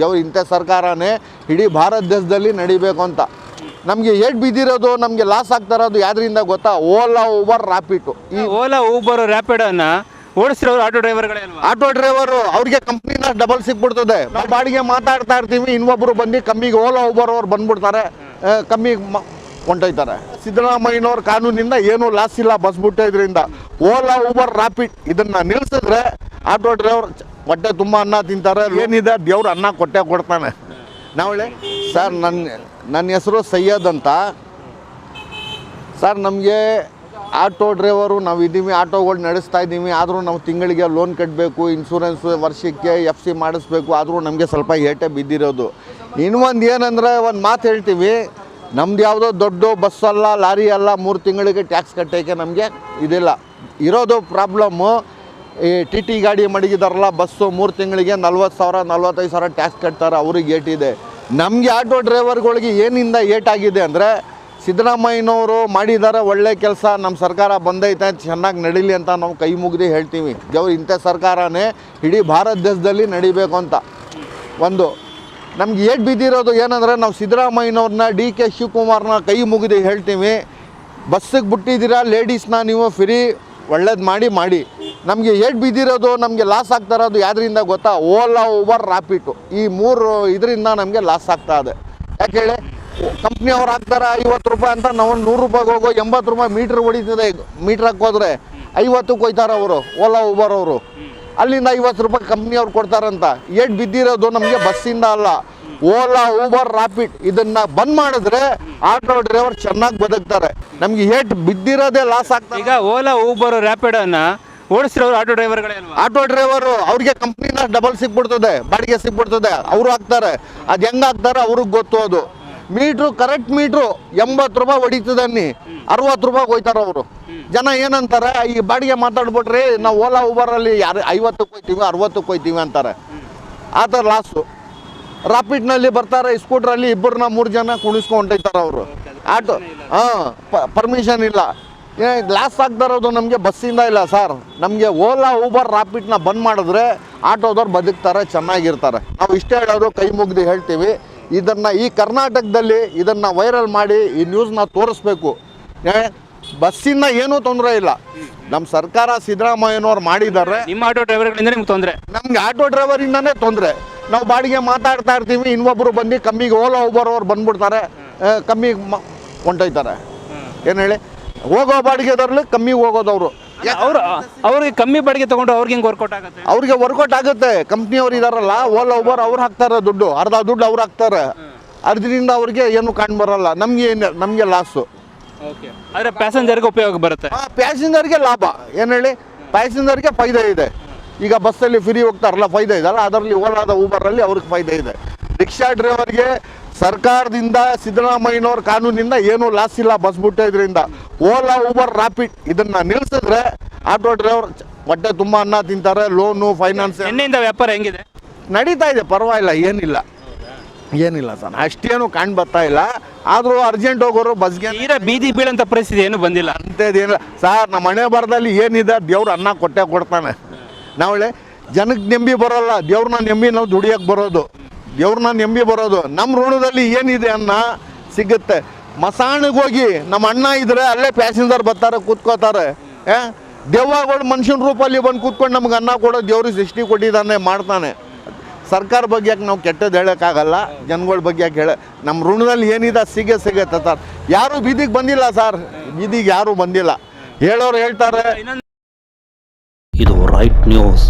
ದೇವ್ರು ಇಂಥ ಸರ್ಕಾರನೇ ಇಡೀ ಭಾರತ ದೇಶದಲ್ಲಿ ನಡಿಬೇಕು ಅಂತ. ನಮಗೆ ಏಟ್ ಬಿದ್ದಿರೋದು ನಮಗೆ ಲಾಸ್ ಆಗ್ತಾ ಇರೋದು ಯಾವ್ದರಿಂದ ಗೊತ್ತಾ? ಓಲಾ ಊಬರ್ ರ್ಯಾಪಿಡ್ ಈ ಓಲಾ ಊಬರ್ ರ್ಯಾಪಿಡನ್ನು ಅನ್ನ ಓಡಿಸಿರೋರು ಆಟೋ ಡ್ರೈವರ್ಗಳೇ ಆಟೋ ಡ್ರೈವರು ಅವ್ರಿಗೆ ಕಂಪ್ನಿನ ಡಬಲ್ ಸಿಕ್ಬಿಡ್ತದೆ. ನಾವು ಬಾಡಿಗೆ ಮಾತಾಡ್ತಾ ಇರ್ತೀವಿ ಇನ್ನೊಬ್ರು ಬಂದು ಕಮ್ಮಿಗೆ ಓಲಾ ಊಬರ್ ಅವ್ರು ಬಂದ್ಬಿಡ್ತಾರೆ. ಕಮ್ಮಿಗೆ ಹೊಂಟೋಯ್ತಾರೆ ಸಿದ್ದರಾಮಯ್ಯನವ್ರ ಕಾನೂನಿಂದ ಏನೂ ಲಾಸ್ ಇಲ್ಲ ಬಸ್ ಬಿಟ್ಟೋದ್ರಿಂದ ಓಲಾ ಊಬರ್ ರಾಪಿಡ್ ಇದನ್ನ ನಿಲ್ಸಿದ್ರೆ ಆಟೋ ಡ್ರೈವರ್ ಹೊಟ್ಟೆ ತುಂಬ ಅನ್ನ ತಿಂತಾರೆ. ಏನಿದೆ? ದೇವ್ರು ಅನ್ನ ಕೊಟ್ಟೆ ಕೊಡ್ತಾನೆ. ನಾವಳೆ ಸರ್ ನನ್ನ ನನ್ನ ಹೆಸರು ಸೈಯದ್ ಅಂತ. ಸರ್, ನಮಗೆ ಆಟೋ ಡ್ರೈವರು ನಾವು ಇದ್ದೀವಿ ಆಟೋಗಳು ನಡೆಸ್ತಾ ಇದ್ದೀವಿ ಆದರೂ ನಾವು ತಿಂಗಳಿಗೆ ಲೋನ್ ಕಟ್ಟಬೇಕು ಇನ್ಶೂರೆನ್ಸ್ ವರ್ಷಕ್ಕೆ ಎಫ್ ಸಿ ಮಾಡಿಸ್ಬೇಕು, ಆದರೂ ನಮಗೆ ಸ್ವಲ್ಪ ಏಟೆ ಬಿದ್ದಿರೋದು. ಇನ್ನೊಂದು ಏನಂದರೆ ಒಂದು ಮಾತು ಹೇಳ್ತೀವಿ, ನಮ್ದು ಯಾವುದೋ ದೊಡ್ಡ ಬಸ್ ಅಲ್ಲ, ಲಾರಿ ಅಲ್ಲ, ಮೂರು ತಿಂಗಳಿಗೆ ಟ್ಯಾಕ್ಸ್ ಕಟ್ಟೋಕ್ಕೆ ನಮಗೆ ಇದಿಲ್ಲ. ಇರೋದು ಪ್ರಾಬ್ಲಮ್ಮು. ಈ ಟಿ ಟಿ ಗಾಡಿ ಮಡಗಿದಾರಲ್ಲ, ಬಸ್ಸು ಮೂರು ತಿಂಗಳಿಗೆ ನಲ್ವತ್ತು ಸಾವಿರ, ನಲ್ವತ್ತೈದು ಸಾವಿರ ಟ್ಯಾಕ್ಸ್ ಕಟ್ತಾರೆ, ಅವ್ರಿಗೆ ಏಟಿದೆ ನಮಗೆ ಆಟೋ ಡ್ರೈವರ್ಗಳಿಗೆ ಏನಿಂದ ಏಟಾಗಿದೆ ಅಂದರೆ, ಸಿದ್ದರಾಮಯ್ಯನವರು ಮಾಡಿದ್ದಾರೆ ಒಳ್ಳೆ ಕೆಲಸ ನಮ್ಮ ಸರ್ಕಾರ ಬಂದೈತೆ, ಚೆನ್ನಾಗಿ ನಡೀಲಿ ಅಂತ ನಾವು ಕೈ ಮುಗ್ದು ಹೇಳ್ತೀವಿ. ದೇವ್ರು ಇಂಥ ಸರ್ಕಾರನೇ, ಇಡೀ ಭಾರತ ದೇಶದಲ್ಲಿ ನಡಿಬೇಕು ಅಂತ. ಒಂದು, ನಮ್ಗೆ ಏಟ್ ಬಿದ್ದಿರೋದು ಏನಂದರೆ, ನಾವು ಸಿದ್ದರಾಮಯ್ಯನವ್ರನ್ನ ಡಿ ಕೆ ಶಿವಕುಮಾರ್ನ ಕೈ ಮುಗಿದು ಹೇಳ್ತೀವಿ. ಬಸ್ಸಿಗೆ ಬಿಟ್ಟಿದ್ದೀರಾ ಲೇಡೀಸ್ನ ನೀವು ಫ್ರೀ ಒಳ್ಳೇದು ಮಾಡಿ ಮಾಡಿ. ನಮಗೆ ಏಟ್ ಬಿದ್ದಿರೋದು, ನಮಗೆ ಲಾಸ್ ಆಗ್ತಾ ಇರೋದು ಯಾವ್ದರಿಂದ ಗೊತ್ತಾ? ಓಲಾ ಓವರ್ ರಾಪಿಟು ಈ ಮೂರು ಇದರಿಂದ ನಮಗೆ ಲಾಸ್ ಆಗ್ತಾ ಇದೆ. ಯಾಕೆ ಹೇಳಿ? ಕಂಪ್ನಿ ಅವ್ರು ಹಾಕ್ತಾರೆ ಐವತ್ತು ರೂಪಾಯಿ ಅಂತ, ನಾವು ನೂರು ರೂಪಾಯಿಗೆ ಹೋಗೋ ಎಂಬತ್ತು ರೂಪಾಯಿ ಮೀಟ್ರ್ ಹೊಡಿತದೆ. ಮೀಟ್ರ್ ಹಾಕೋದ್ರೆ ಐವತ್ತಕ್ಕೆ ಹೋಯ್ತಾರೆ ಅವರು ಓಲಾ ಓಬರ್ ಅವರು. ಅಲ್ಲಿಂದ ಐವತ್ತು ರೂಪಾಯಿ ಕಂಪ್ನಿಯವ್ರು ಕೊಡ್ತಾರಂತ. ಏಟ್ ಬಿದ್ದಿರೋದು ನಮಗೆ ಬಸ್ಸಿಂದ ಅಲ್ಲ. ಓಲಾ ಊಬರ್ ರಾಪಿಡ್ ಇದನ್ನ ಬಂದ್ ಮಾಡಿದ್ರೆ ಆಟೋ ಡ್ರೈವರ್ ಚೆನ್ನಾಗಿ ಬದುಕ್ತಾರೆ. ನಮ್ಗೆ ಏಟ್ ಬಿದ್ದಿರೋದೇ ಲಾಸ್ ಆಗ್ತದೆ ಈಗ ಓಲಾ ಊಬರ್ ರಾಪಿಡ್ ಅನ್ನ ಓಡಿಸಿರೋರು ಆಟೋ ಡ್ರೈವರ್ಗಳೇ ಅಲ್ವಾ? ಆಟೋ ಡ್ರೈವರು ಅವ್ರಿಗೆ ಕಂಪ್ನಿನ ಡಬಲ್ ಸಿಕ್ಬಿಡ್ತದೆ ಬಾಡಿಗೆ ಸಿಕ್ಬಿಡ್ತದೆ ಅವರು ಹಾಕ್ತಾರೆ. ಅದು ಹೆಂಗ್ ಹಾಕ್ತಾರೆ ಅವ್ರಿಗೆ ಗೊತ್ತು ಅದು. ಮೀಟ್ರು ಕರೆಕ್ಟ್ ಮೀಟ್ರು ಎಂಬತ್ತು ರೂಪಾಯಿ ಹೊಡಿತದೆ ಅನ್ನಿ. ಅರವತ್ತು ರೂಪಾಯಿ ಹೋಯ್ತಾರೆ ಅವರು. ಜನ ಏನಂತಾರೆ ಈ ಬಾಡಿಗೆ ಮಾತಾಡ್ಬಿಟ್ರಿ ನಾವು ಓಲಾ ಊಬರಲ್ಲಿ ಯಾರು ಐವತ್ತಕ್ಕೆ ಹೋಯ್ತೀವಿ ಅರವತ್ತಕ್ಕೆ ಹೋಯ್ತೀವಿ ಅಂತಾರೆ. ಆ ಥರ ಲಾಸು ರಾಪಿಡ್ನಲ್ಲಿ ಬರ್ತಾರೆ ಸ್ಕೂಟ್ರಲ್ಲಿ ಇಬ್ಬರನ್ನ ಮೂರು ಜನ ಕುಣಿಸ್ಕೊಂಡು ಹೊಂಟೈತಾರೆ ಅವರು. ಆಟೋ ಹಾಂ ಪರ್ಮಿಷನ್ ಇಲ್ಲ. ಏ ಲಾಸ್ ಆಗ್ತಾ ಇರೋದು ನಮಗೆ ಬಸ್ಸಿಂದ ಇಲ್ಲ ಸರ್ ನಮಗೆ ಓಲಾ ಊಬರ್ ರಾಪಿಡ್ನ ಬಂದ್ ಮಾಡಿದ್ರೆ ಆಟೋದವ್ರು ಬದುಕ್ತಾರೆ ಚೆನ್ನಾಗಿರ್ತಾರೆ. ನಾವು ಇಷ್ಟೇ ಹೇಳೋದು ಕೈ ಮುಗ್ದು ಹೇಳ್ತೀವಿ. ಇದನ್ನು ಈ ಕರ್ನಾಟಕದಲ್ಲಿ ಇದನ್ನು ವೈರಲ್ ಮಾಡಿ ಈ ನ್ಯೂಸ್ನ ತೋರಿಸ್ಬೇಕು. ಬಸ್ಸಿಂದ ಏನೂ ತೊಂದರೆ ಇಲ್ಲ. ನಮ್ಮ ಸರ್ಕಾರ ಸಿದ್ದರಾಮಯ್ಯನವ್ರು ಮಾಡಿದ್ದಾರೆ. ನಿಮ್ಮ ಆಟೋ ಡ್ರೈವರ್ಗಳಿಂದ ನಿಮ್ಗೆ ತೊಂದರೆ? ನಮ್ಗೆ ಆಟೋ ಡ್ರೈವರಿಂದನೇ ತೊಂದರೆ. ನಾವು ಬಾಡಿಗೆ ಮಾತಾಡ್ತಾ ಇರ್ತೀವಿ ಇನ್ನೊಬ್ಬರು ಬಂದು ಕಮ್ಮಿಗೆ ಓಲಾ ಊಬರ್ ಅವ್ರು ಬಂದ್ಬಿಡ್ತಾರೆ. ಕಮ್ಮಿಗೆ ಹೊಂಟೋಯ್ತಾರೆ ಏನು ಹೇಳಿ? ಹೋಗೋ ಬಾಡಿಗೆದವ್ರಲ್ಲಿ ಕಮ್ಮಿ ಹೋಗೋದವರು ಅವರು. ಅವ್ರಿಗೆ ಕಮ್ಮಿ ಬಾಡಿಗೆ ತಗೊಂಡು ಅವ್ರಿಗೆ ಹೆಂಗೆ ವರ್ಕೌಟ್ ಆಗುತ್ತೆ? ಅವ್ರಿಗೆ ವರ್ಕೌಟ್ ಆಗುತ್ತೆ. ಕಂಪ್ನಿಯವ್ರು ಇದಾರಲ್ಲ ಓಲಾ ಓಬರ್ ಅವ್ರು ಹಾಕ್ತಾರೆ ದುಡ್ಡು ಅರ್ಧ ದುಡ್ಡು ಅವ್ರು ಹಾಕ್ತಾರೆ. ಅರ್ಧದಿಂದ ಅವ್ರಿಗೆ ಏನು ಕಾಣ್ ಬರಲ್ಲ ನಮ್ಗೆ ಏನು ನಮಗೆ ಲಾಸು ಓಕೆ ಆದರೆ ಪ್ಯಾಸೆಂಜರ್ಗೆ ಉಪಯೋಗ ಬರುತ್ತೆ. ಪ್ಯಾಸೆಂಜರ್ಗೆ ಲಾಭ. ಏನು ಹೇಳಿ? ಪ್ಯಾಸೆಂಜರ್ಗೆ ಫೈದೆ ಇದೆ. ಈಗ ಬಸ್ಸಲ್ಲಿ ಫ್ರೀ ಹೋಗ್ತಾರಲ್ಲ ಫೈದೆ ಇದಲ್ಲ ಅದರಲ್ಲಿ ಓಲಾದ ಊಬರಲ್ಲಿ ಅವ್ರಿಗೆ ಫೈದೆ ಇದೆ. ರಿಕ್ಷಾ ಡ್ರೈವರ್ಗೆ ಸರ್ಕಾರದಿಂದ ಸಿದ್ದರಾಮಯ್ಯನವ್ರ ಕಾನೂನಿಂದ ಏನೂ ಲಾಸ್ ಇಲ್ಲ ಬಸ್ ಬಿಟ್ಟಿದ್ರಿಂದ ಓಲಾ ಊಬರ್ ರಾಪಿಡ್ ಇದನ್ನ ನಿಲ್ಸಿದ್ರೆ ಆಟೋ ಡ್ರೈವರ್ ಹೊಟ್ಟೆ ತುಂಬ ಅನ್ನ ತಿಂತಾರೆ ಲೋನು ಫೈನಾನ್ಸ್ ಎಣ್ಣೆಯಿಂದ ವ್ಯಾಪಾರ ಹೆಂಗಿದೆ? ನಡೀತಾ ಇದೆ ಪರವಾಗಿಲ್ಲ ಏನಿಲ್ಲ. ಏನಿಲ್ಲ ಸರ್ ಅಷ್ಟೇನು ಕಾಣ್ ಬರ್ತಾ ಇಲ್ಲ. ಆದರೂ ಅರ್ಜೆಂಟ್ ಹೋಗೋರು ಬಸ್ಗೆ ತೀರಾ ಬೀದಿ ಬೀಳಂತ ಪರಿಸ್ಥಿತಿ ಏನು ಬಂದಿಲ್ಲ. ಅಂಥದ್ದೇನಿಲ್ಲ ಸರ್ ನಮ್ಮ ಮನೆ ಬರದಲ್ಲಿ ಏನಿದೆ ದೇವ್ರು ಅನ್ನ ಕೊಟ್ಟೆ ಕೊಡ್ತಾನೆ. ನಾವಳೆ ಜನಕ್ಕೆ ನೆಂಬಿ ಬರೋಲ್ಲ ದೇವ್ರನ್ನ ನೆಮ್ಮಿ ನಾವು ದುಡಿಯಕ್ಕೆ ಬರೋದು. ದೇವ್ರನ್ನ ನೆಂಬಿ ಬರೋದು. ನಮ್ಮ ಋಣದಲ್ಲಿ ಏನಿದೆ ಅನ್ನ? ಸಿಗುತ್ತೆ. ಮಸಾಣಿಗೆ ಹೋಗಿ ನಮ್ಮ ಅಣ್ಣ ಇದ್ರೆ ಅಲ್ಲೇ ಪ್ಯಾಸೆಂಜರ್ ಬರ್ತಾರೆ ಕೂತ್ಕೋತಾರೆ ಏ ದೇವಗಳು ಮನುಷ್ಯನ ರೂಪಲ್ಲಿ ಬಂದು ಕೂತ್ಕೊಂಡು ನಮ್ಗೆ ಅನ್ನ ಕೊಡೋ ದೇವ್ರಿಗೆ ಸೃಷ್ಟಿ ಕೊಟ್ಟಿದ್ದಾನೆ, ಮಾಡ್ತಾನೆ. ಸರ್ಕಾರ ಬಗ್ಗೆ ಯಾಕೆ ನಾವು ಕೆಟ್ಟದ್ದು ಹೇಳೋಕ್ಕಾಗಲ್ಲ? ಜನಗಳ ಬಗ್ಗೆ ಯಾಕೆ ಹೇಳ? ನಮ್ಮ ಋಣದಲ್ಲಿ ಏನಿದೆ ಸಿಗೇ, ಸಿಗತ್ತೆ ಸರ್. ಯಾರು ಬೀದಿಗೆ ಬಂದಿಲ್ಲ ಸರ್. ಬೀದಿಗೆ ಯಾರು ಬಂದಿಲ್ಲ. ಹೇಳೋರು ಹೇಳ್ತಾರೆ. ಇದು ರೈಟ್ ನ್ಯೂಸ್.